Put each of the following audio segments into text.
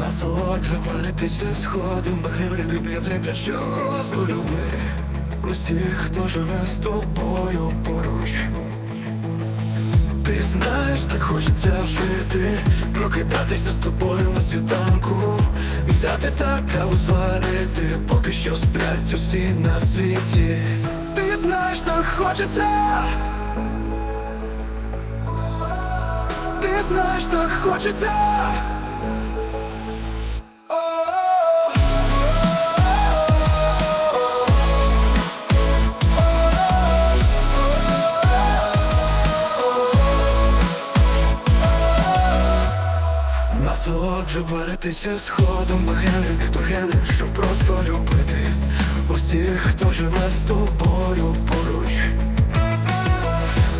Насолоджуватися сходом, багряти бля що любити Усіх, хто живе з тобою поруч Ти знаєш, так хочеться жити, прокидатися з тобою на світанку, взяти так каву зварити, поки що сплять усі на світі. Ти знаєш, так хочеться. Ти знаєш, так хочеться. Насолоджуватися сходом багени, багени, щоб просто любити усіх, хто живе з тобою поруч.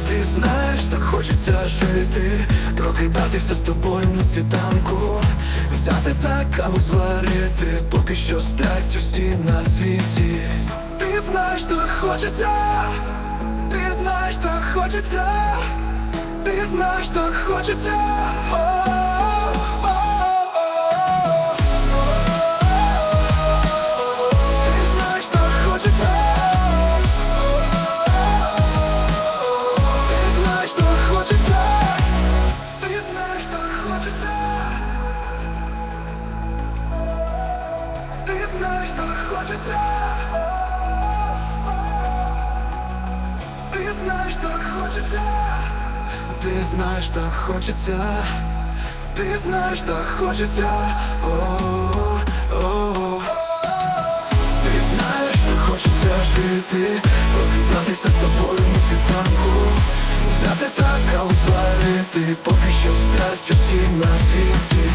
Ти знаєш, так хочеться жити, прокидатися з тобою на світанку, взяти так каву зварити, поки що сплять усі на світі. Ти знаєш, так хочеться, ти знаєш, так хочеться, ти знаєш, так хочеться. Знаєш, так хочеться. Ти знаєш, так хочеться. Ти знаєш, так хочеться. Ти знаєш, так хочеться. О-о-о. Ти знаєш, що хочеться жити, прокидатися з тобою на світанку, взяти так, а зварити, поки що сплять усі на світі.